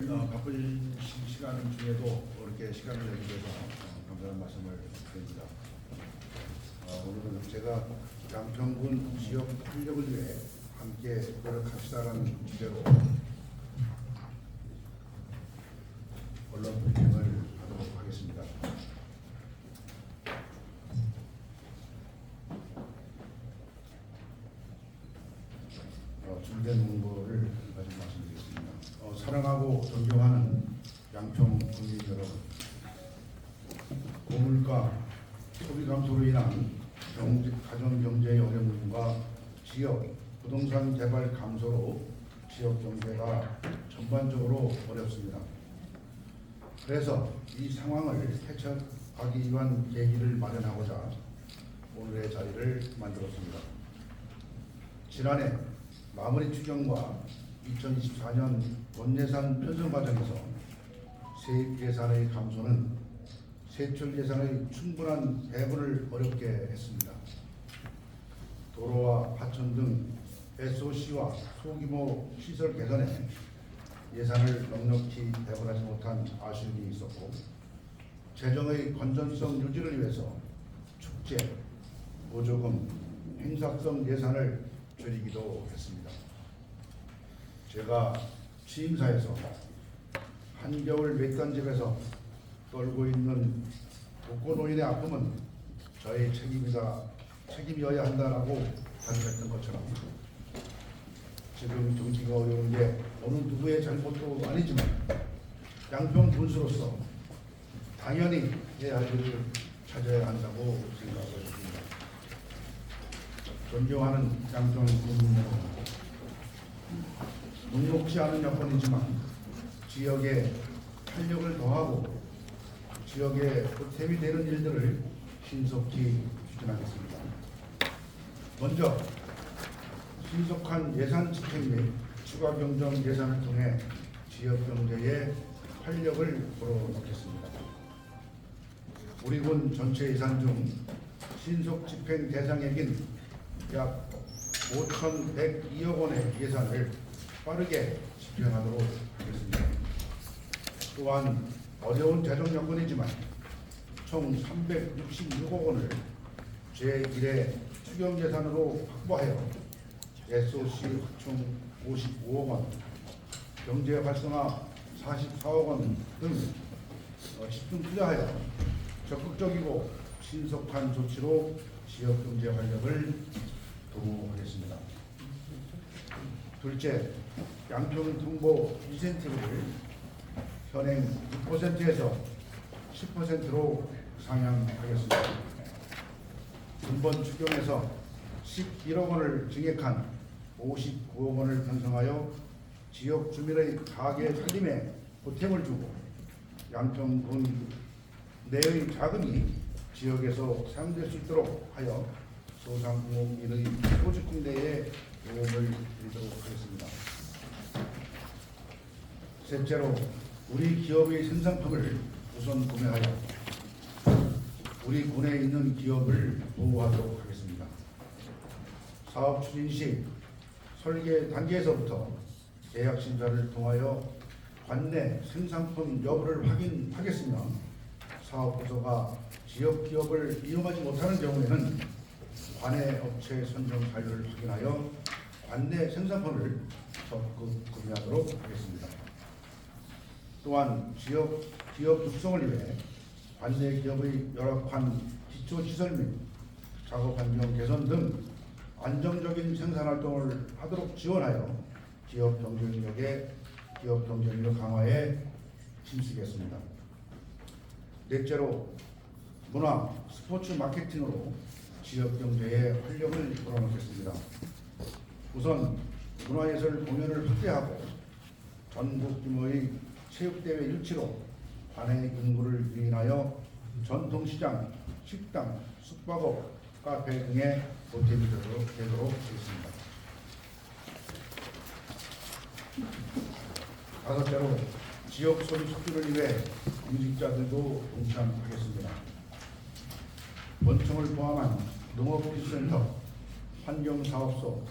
어, 바쁜 시- 시간 중에도 이렇게 시간을 위해서 어, 감사한 말씀을 드립니다. 어, 오늘은 제가 양평군 지역 활력을 위해 함께 노력합시다라는 주제로 언론 브리핑을 하도록 하겠습니다. 어, 준비된 문구를 가지고 말씀드리겠습니다. 어, 사랑하고 존경하는 양평 국민 여러분, 고 물가 소비 감소로 인한 경제, 가정 경제의 어려움과 지역 부동산 개발 감소로 지역 경제가 전반적으로 어렵습니다. 그래서 이 상황을 해결하기 위한 계기를 마련하고자 오늘의 자리를 만들었습니다. 지난해 마무리 추경과 2024년 본예산 편성 과정에서 세입 예산의 감소는 세출 예산의 충분한 배분을 어렵게 했습니다. 도로와 하천 등 SOC와 소규모 시설 개선에 예산을 넉넉히 배분하지 못한 아쉬움이 있었고 재정의 건전성 유지를 위해서 축제, 보조금, 행사성 예산을 줄이기도 했습니다. 제가 취임사에서 한겨울 외딴 집에서 떨고 있는 독거 노인의 아픔은 저의 책임이다 책임이어야 한다라고 다짐했던 것처럼 지금 경기가 어려운 게 어느 누구의 잘못도 아니지만 양평 군수로서 당연히 할 일을 찾아야 한다고 생각하고 있습니다. 존경하는 양평 여러분, 녹록지 않은 여건이지만 지역에 활력을 더하고 지역에 보탬이 되는 일들을 신속히 추진하겠습니다. 먼저 신속한 예산 집행 및 추가 경정 예산을 통해 지역 경제에 활력을 불어넣겠습니다. 우리 군 전체 예산 중 신속 집행 대상액인 약 5,102억 원의 예산을 빠르게 집행하도록 하겠습니다. 또한 어려운 재정 여건이지만 총 366억 원을 제1회 추경 예산으로 확보하여 SOC 확충 55억 원, 경제 활성화 44억 원등 어, 집중 투자하여 적극적이고 신속한 조치로 지역 경제 활력을 도모하겠습니다. 둘째, 양평 통보 인센티브를 현행 6%에서 10%로 상향하겠습니다. 이번 추경에서 11억 원을 증액한 59억 원을 편성하여 지역 주민의 가계 살림에 보탬을 주고 양평군 내의 자금이 지역에서 사용될 수 있도록 하여 소상공인의 소집공대에 도움을 드리도록 하겠습니다. 셋째로 우리 기업의 생산품을 우선 구매하여 우리 군에 있는 기업을 보호하도록 하겠습니다. 사업 추진 시 설계 단계에서부터 계약 심사를 통하여 관내 생산품 여부를 확인하겠으며 사업 부서가 지역 기업을 이용하지 못하는 경우에는 관내 업체 선정 사유를 확인하여 관내 생산품을 적극 구매하도록 하겠습니다. 또한 지역 기업 육성을 위해 관내 기업의 열악한 기초 시설 및 작업 환경 개선 등 안정적인 생산 활동을 하도록 지원하여 기업 경쟁력의 기업 경쟁력 강화에 힘쓰겠습니다. 넷째로 문화 스포츠 마케팅으로 지역 경제에 활력을 불어넣겠습니다. 우선 문화예술 공연을 확대하고 전국 규모의 체육대회 유치로 관내 인구를 유인하여 전통시장, 식당, 숙박업, 카페 등의 보탬이 되도록, 되도록 하겠습니다. 다섯째로 지역 소비 촉진을 위해 공직자들도 동참하겠습니다. 원청을 포함한 농업기술센터, 환경사업소,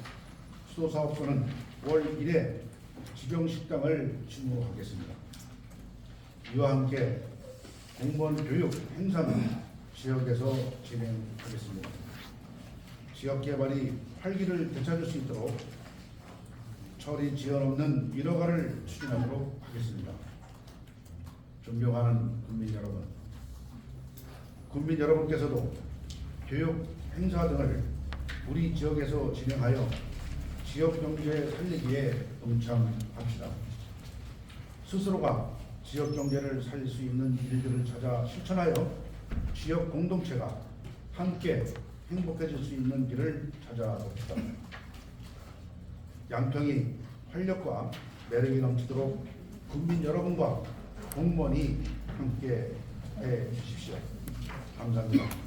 수도사업소는 월 1회 직영식당을 추모하겠습니다. 이와 함께 공무원 교육 행사는 지역에서 진행하겠습니다. 지역 개발이 활기를 되찾을 수 있도록 처리 지연 없는 일허가를 추진하도록 하겠습니다. 존경하는 국민 여러분, 국민 여러분께서도 교육 행사 등을 우리 지역에서 진행하여 지역 경제 살리기에 동참합시다. 스스로가 지역 경제를 살릴 수 있는 일들을 찾아 실천하여 지역 공동체가 함께 행복해질 수 있는 길을 찾아봅시다. 양평이 활력과 매력이 넘치도록 국민 여러분과 공무원이 함께 해 주십시오. 감사합니다.